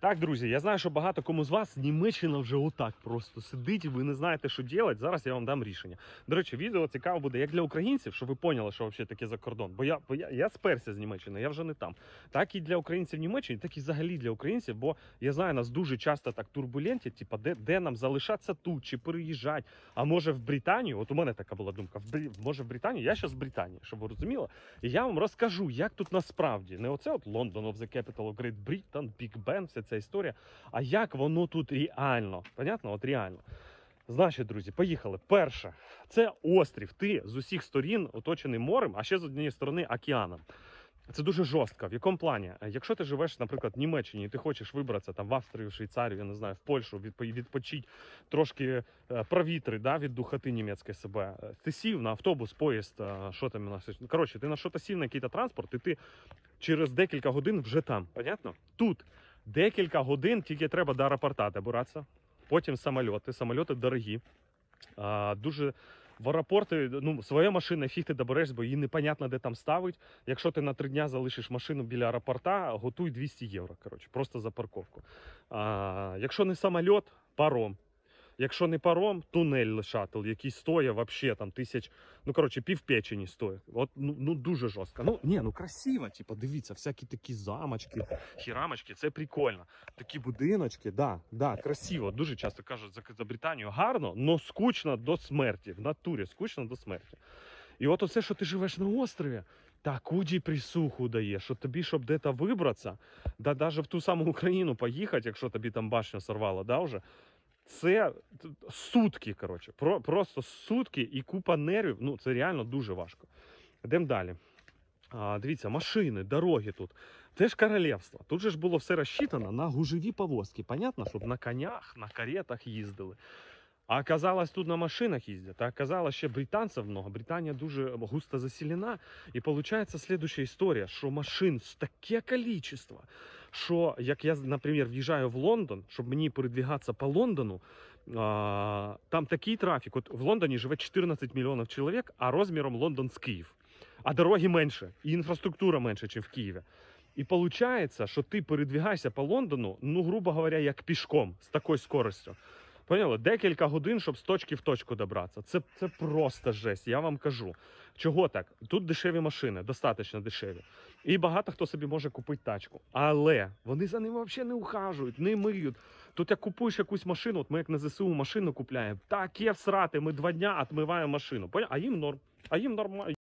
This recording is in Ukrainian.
Так, друзі, я знаю, що багато кому з вас Німеччина вже отак просто сидить, і ви не знаєте, що робити. Зараз я вам дам рішення. До речі, відео цікаво буде як для українців, щоб ви поняли, що взагалі таке за кордон. Бо я, бо я, я сперся з Німеччини, я вже не там. Так і для українців в Німеччині, так і взагалі для українців. Бо я знаю, нас дуже часто так турбулентять, типа, де, де нам залишатися тут чи переїжджати. А може в Британію? От у мене така була думка. В Брі... Може в Британію? Я зараз в Британії, щоб ви розуміли. І я вам розкажу, як тут насправді не оце от Лондон of the Capital of Great Britain, Big Ben, вся ця історія. А як воно тут реально? Понятно? От реально. Значить, друзі, поїхали. Перше, це острів. Ти з усіх сторін оточений морем, а ще з однієї сторони океаном. Це дуже жорстко. В якому плані? Е, Якщо ти живеш, наприклад, в Німеччині, і ти хочеш вибратися там в Австрію, в Швейцарію, я не знаю, в Польщу, відпо- відпочити трошки е, провітри, да, від духоти німецької себе. Е, Ти сів на автобус, поїзд, що там у нас. Коротше, ти на що-то сів на якийсь транспорт, і ти через декілька годин вже там. Понятно? Тут декілька годин тільки треба до аеропорта добиратися. Потім самоліти. Самоліти дорогі. А, дуже в аеропорти, ну, своя машина, фіг ти добереш, бо її непонятно, де там ставить. Якщо ти на три дня залишиш машину біля аеропорта, готуй 200 євро. Коротше, просто за парковку. А, якщо не самольот, паром. Якщо не паром, тунель шатл, який стоїть вообще там тисяч, ну коротше, пів печені стоїть. От ну, ну дуже жорстко. Ну ні, ну красиво, типу, дивіться, всякі такі замочки, хірамочки, це прикольно. Такі будиночки, да, да, красиво. Дуже часто кажуть за, за Британію гарно, но скучно до смерті. В натурі скучно до смерті. І от оце, що ти живеш на острові, таку присуху дає, що тобі, щоб де-то вибратися, да навіть в ту саму Україну поїхати, якщо тобі там башню сорвало, да, вже, це сутки, коротше, про, просто сутки і купа нервів. Ну, це реально дуже важко. Йдемо далі. А, дивіться, машини, дороги тут. Це ж королівство. Тут же ж було все розчитано на гужеві повозки. Понятно, щоб на конях, на каретах їздили. А оказалось, тут на машинах їздять. А оказалось, ще британців много. Британія дуже густо заселена. І виходить слідуща історія, що машин таке кількість, що як я, наприклад, в'їжджаю в Лондон, щоб мені передвігатися по Лондону, а, там такий трафік. От в Лондоні живе 14 мільйонів чоловік, а розміром Лондон з Київ. А дороги менше, і інфраструктура менше, ніж в Києві. І виходить, що ти передвігаєшся по Лондону, ну, грубо говоря, як пішком з такою скоростю. Поняли? Декілька годин, щоб з точки в точку добратися. Це, це просто жесть, я вам кажу. Чого так? Тут дешеві машини, достатньо дешеві. І багато хто собі може купити тачку. Але вони за ними взагалі не ухажують, не миють. Тут як купуєш якусь машину, от ми як на ЗСУ машину купляємо, таке всрати, ми два дня відмиваємо машину. Поня- А їм норм. А їм нормально.